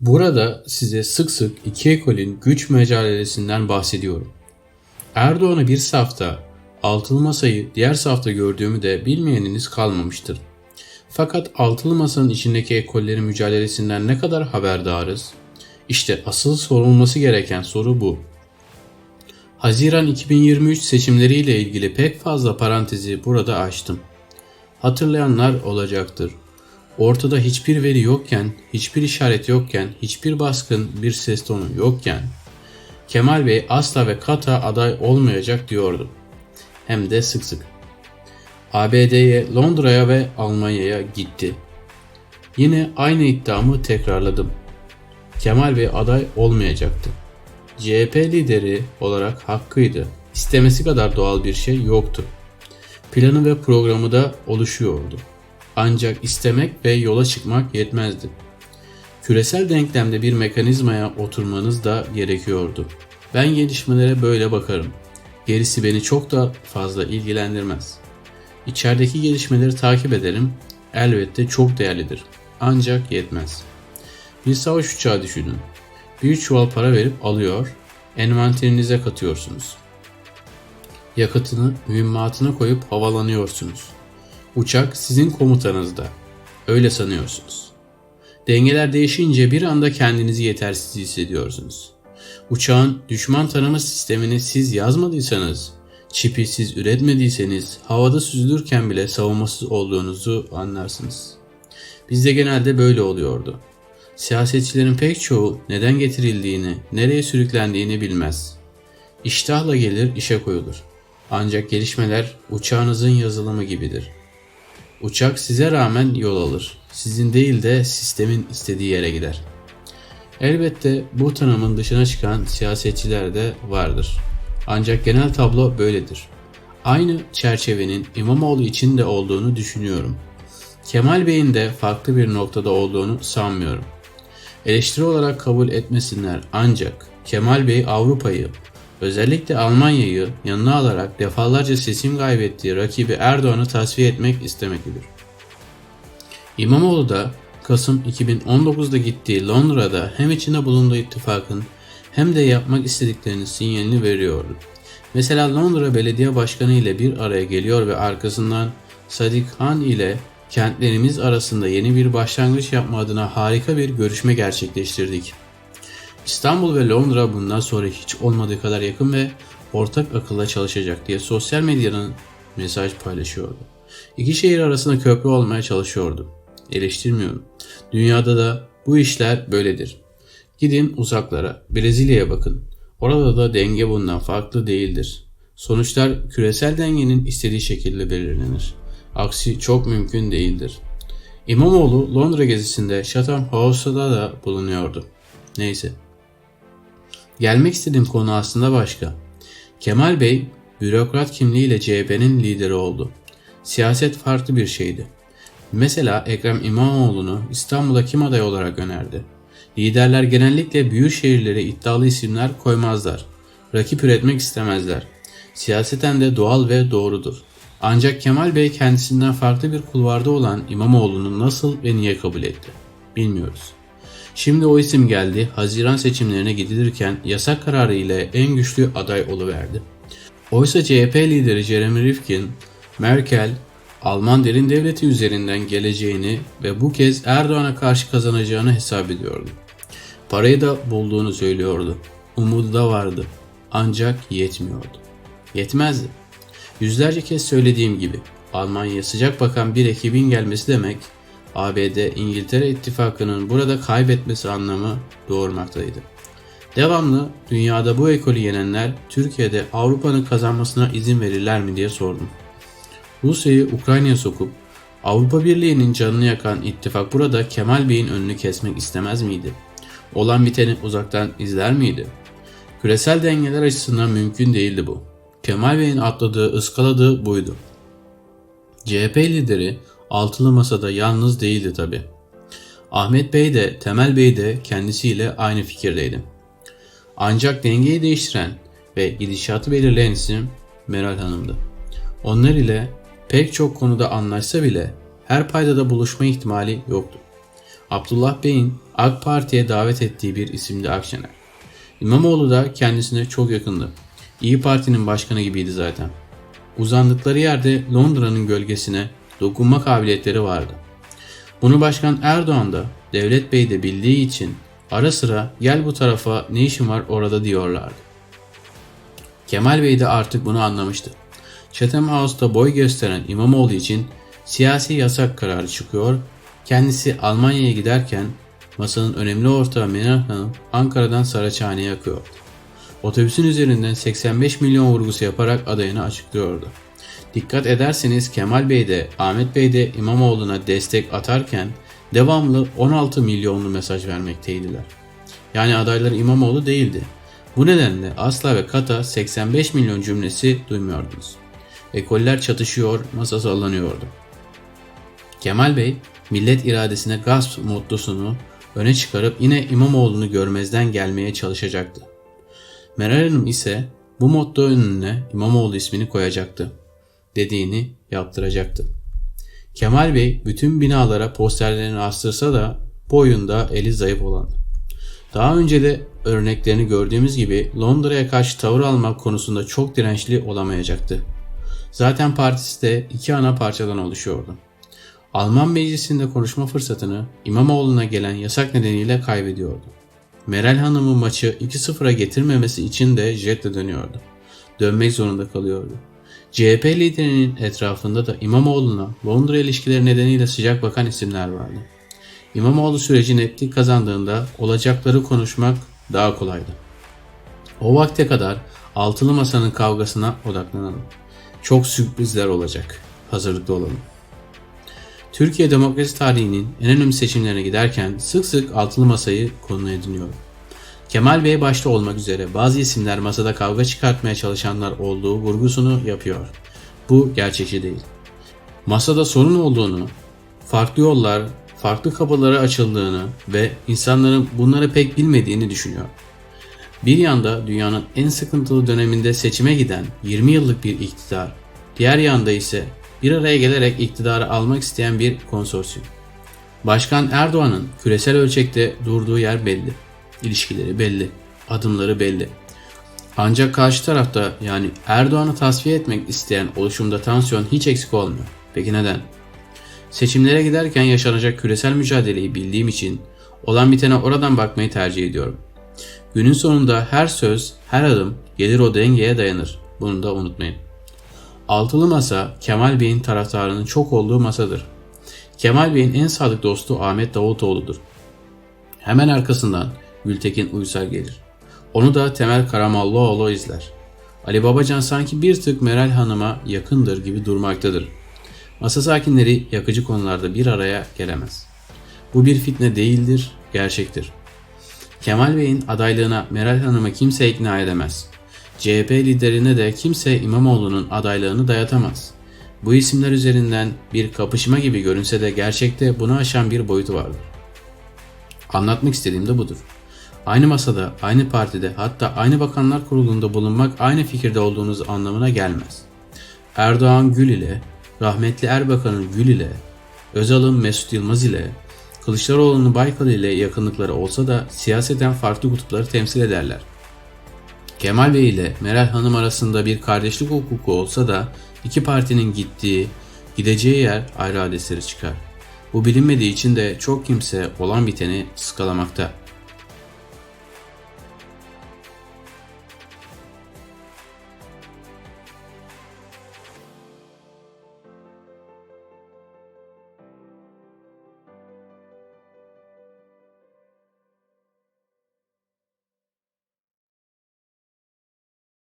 Burada size sık sık iki ekolün güç mücadelesinden bahsediyorum. Erdoğan'ı bir safta, altılı masayı diğer safta gördüğümü de bilmeyeniniz kalmamıştır. Fakat altılı masanın içindeki ekollerin mücadelesinden ne kadar haberdarız? İşte asıl sorulması gereken soru bu. Haziran 2023 seçimleriyle ilgili pek fazla parantezi burada açtım. Hatırlayanlar olacaktır. Ortada hiçbir veri yokken, hiçbir işaret yokken, hiçbir baskın bir ses tonu yokken Kemal Bey asla ve kata aday olmayacak diyordu. Hem de sık sık. ABD'ye, Londra'ya ve Almanya'ya gitti. Yine aynı iddiamı tekrarladım. Kemal Bey aday olmayacaktı. CHP lideri olarak hakkıydı. İstemesi kadar doğal bir şey yoktu. Planı ve programı da oluşuyordu. Ancak istemek ve yola çıkmak yetmezdi. Küresel denklemde bir mekanizmaya oturmanız da gerekiyordu. Ben gelişmelere böyle bakarım. Gerisi beni çok da fazla ilgilendirmez. İçerideki gelişmeleri takip ederim. Elbette çok değerlidir. Ancak yetmez. Bir savaş uçağı düşünün. Bir çuval para verip alıyor, envanterinize katıyorsunuz. Yakıtını, mühimmatını koyup havalanıyorsunuz. Uçak sizin komutanızda. Öyle sanıyorsunuz. Dengeler değişince bir anda kendinizi yetersiz hissediyorsunuz. Uçağın düşman tanıma sistemini siz yazmadıysanız, çipi siz üretmediyseniz havada süzülürken bile savunmasız olduğunuzu anlarsınız. Bizde genelde böyle oluyordu. Siyasetçilerin pek çoğu neden getirildiğini, nereye sürüklendiğini bilmez. İştahla gelir, işe koyulur. Ancak gelişmeler uçağınızın yazılımı gibidir. Uçak size rağmen yol alır. Sizin değil de sistemin istediği yere gider. Elbette bu tanımın dışına çıkan siyasetçiler de vardır. Ancak genel tablo böyledir. Aynı çerçevenin İmamoğlu için de olduğunu düşünüyorum. Kemal Bey'in de farklı bir noktada olduğunu sanmıyorum. Eleştiri olarak kabul etmesinler ancak Kemal Bey Avrupa'yı, özellikle Almanya'yı yanına alarak defalarca seçim kaybettiği rakibi Erdoğan'ı tasfiye etmek istemektedir. İmamoğlu da Kasım 2019'da gittiği Londra'da hem içinde bulunduğu ittifakın hem de yapmak istediklerinin sinyalini veriyordu. Mesela Londra Belediye Başkanı ile bir araya geliyor ve arkasından Sadik Han ile kentlerimiz arasında yeni bir başlangıç yapma adına harika bir görüşme gerçekleştirdik. İstanbul ve Londra bundan sonra hiç olmadığı kadar yakın ve ortak akılla çalışacak diye sosyal medyanın mesaj paylaşıyordu. İki şehir arasında köprü olmaya çalışıyordu. Eleştirmiyorum. Dünyada da bu işler böyledir. Gidin uzaklara, Brezilya'ya bakın. Orada da denge bundan farklı değildir. Sonuçlar küresel dengenin istediği şekilde belirlenir. Aksi çok mümkün değildir. İmamoğlu Londra gezisinde Chatham House'da da bulunuyordu. Neyse. Gelmek istediğim konu aslında başka. Kemal Bey bürokrat kimliğiyle CHP'nin lideri oldu. Siyaset farklı bir şeydi. Mesela Ekrem İmamoğlu'nu İstanbul'a kim aday olarak önerdi? Liderler genellikle büyük şehirlere iddialı isimler koymazlar. Rakip üretmek istemezler. Siyaseten de doğal ve doğrudur. Ancak Kemal Bey kendisinden farklı bir kulvarda olan İmamoğlu'nu nasıl ve niye kabul etti? Bilmiyoruz. Şimdi o isim geldi, Haziran seçimlerine gidilirken yasak kararı ile en güçlü aday oluverdi. Oysa CHP lideri Jeremy Rifkin, Merkel, Alman derin devleti üzerinden geleceğini ve bu kez Erdoğan'a karşı kazanacağını hesap ediyordu. Parayı da bulduğunu söylüyordu. Umudu da vardı. Ancak yetmiyordu. Yetmezdi. Yüzlerce kez söylediğim gibi Almanya'ya sıcak bakan bir ekibin gelmesi demek ABD İngiltere ittifakının burada kaybetmesi anlamı doğurmaktaydı. Devamlı dünyada bu ekolü yenenler Türkiye'de Avrupa'nın kazanmasına izin verirler mi diye sordum. Rusya'yı Ukrayna'ya sokup Avrupa Birliği'nin canını yakan ittifak burada Kemal Bey'in önünü kesmek istemez miydi? Olan biteni uzaktan izler miydi? Küresel dengeler açısından mümkün değildi bu. Kemal Bey'in atladığı, ıskaladığı buydu. CHP lideri altılı masada yalnız değildi tabi. Ahmet Bey de Temel Bey de kendisiyle aynı fikirdeydi. Ancak dengeyi değiştiren ve gidişatı belirleyen isim Meral Hanım'dı. Onlar ile pek çok konuda anlaşsa bile her paydada buluşma ihtimali yoktu. Abdullah Bey'in AK Parti'ye davet ettiği bir isimdi Akşener. İmamoğlu da kendisine çok yakındı. İyi Parti'nin başkanı gibiydi zaten. Uzandıkları yerde Londra'nın gölgesine dokunma kabiliyetleri vardı. Bunu Başkan Erdoğan da Devlet Bey de bildiği için ara sıra gel bu tarafa ne işin var orada diyorlardı. Kemal Bey de artık bunu anlamıştı. Chatham House'da boy gösteren İmamoğlu için siyasi yasak kararı çıkıyor. Kendisi Almanya'ya giderken masanın önemli ortağı Meral Hanım Ankara'dan Saraçhane'ye akıyordu. Otobüsün üzerinden 85 milyon vurgusu yaparak adayını açıklıyordu. Dikkat ederseniz Kemal Bey de Ahmet Bey de İmamoğlu'na destek atarken devamlı 16 milyonlu mesaj vermekteydiler. Yani adayları İmamoğlu değildi. Bu nedenle asla ve kata 85 milyon cümlesi duymuyordunuz. Ekoller çatışıyor, masa sallanıyordu. Kemal Bey, millet iradesine gasp mottosunu öne çıkarıp yine İmamoğlu'nu görmezden gelmeye çalışacaktı. Meral Hanım ise bu motto önüne İmamoğlu ismini koyacaktı. Dediğini yaptıracaktı. Kemal Bey bütün binalara posterlerini astırsa da bu oyunda eli zayıf olandı. Daha önce de örneklerini gördüğümüz gibi Londra'ya karşı tavır almak konusunda çok dirençli olamayacaktı. Zaten partisi de iki ana parçadan oluşuyordu. Alman meclisinde konuşma fırsatını İmamoğlu'na gelen yasak nedeniyle kaybediyordu. Meral Hanım'ın maçı 2-0'a getirmemesi için de jetle dönüyordu. Dönmek zorunda kalıyordu. CHP liderinin etrafında da İmamoğlu'na Londra ilişkileri nedeniyle sıcak bakan isimler vardı. İmamoğlu süreci netlik kazandığında olacakları konuşmak daha kolaydı. O vakte kadar altılı masanın kavgasına odaklanalım. Çok sürprizler olacak. Hazırlıklı olalım. Türkiye demokrasi tarihinin en önemli seçimlerine giderken sık sık altılı masayı konu ediniyor. Kemal Bey başta olmak üzere bazı isimler masada kavga çıkartmaya çalışanlar olduğu vurgusunu yapıyor. Bu gerçekçi değil. Masada sorun olduğunu, farklı yollar, farklı kapıları açıldığını ve insanların bunları pek bilmediğini düşünüyor. Bir yanda dünyanın en sıkıntılı döneminde seçime giden 20 yıllık bir iktidar, diğer yanda ise bir araya gelerek iktidarı almak isteyen bir konsorsiyum. Başkan Erdoğan'ın küresel ölçekte durduğu yer belli. İlişkileri belli, adımları belli. Ancak karşı tarafta yani Erdoğan'ı tasfiye etmek isteyen oluşumda tansiyon hiç eksik olmuyor. Peki neden? Seçimlere giderken yaşanacak küresel mücadeleyi bildiğim için olan bitene oradan bakmayı tercih ediyorum. Günün sonunda her söz, her adım gelir o dengeye dayanır. Bunu da unutmayın. Altılı masa Kemal Bey'in taraftarının çok olduğu masadır. Kemal Bey'in en sadık dostu Ahmet Davutoğlu'dur. Hemen arkasından Gültekin Uysal gelir. Onu da Temel Karamollaoğlu izler. Ali Babacan sanki bir tık Meral Hanım'a yakındır gibi durmaktadır. Masa sakinleri yakıcı konularda bir araya gelemez. Bu bir fitne değildir, gerçektir. Kemal Bey'in adaylığına Meral Hanım'ı kimse ikna edemez. CHP liderine de kimse İmamoğlu'nun adaylığını dayatamaz. Bu isimler üzerinden bir kapışma gibi görünse de gerçekte bunu aşan bir boyutu vardır. Anlatmak istediğim de budur. Aynı masada, aynı partide hatta aynı bakanlar kurulunda bulunmak aynı fikirde olduğunuz anlamına gelmez. Erdoğan Gül ile, rahmetli Erbakan'ın Gül ile, Özal'ın Mesut Yılmaz ile, Kılıçdaroğlu'nun Baykal ile yakınlıkları olsa da siyaseten farklı kutupları temsil ederler. Kemal Bey ile Meral Hanım arasında bir kardeşlik hukuku olsa da iki partinin gittiği, gideceği yer ayrı adresleri çıkar. Bu bilinmediği için de çok kimse olan biteni ıskalamakta.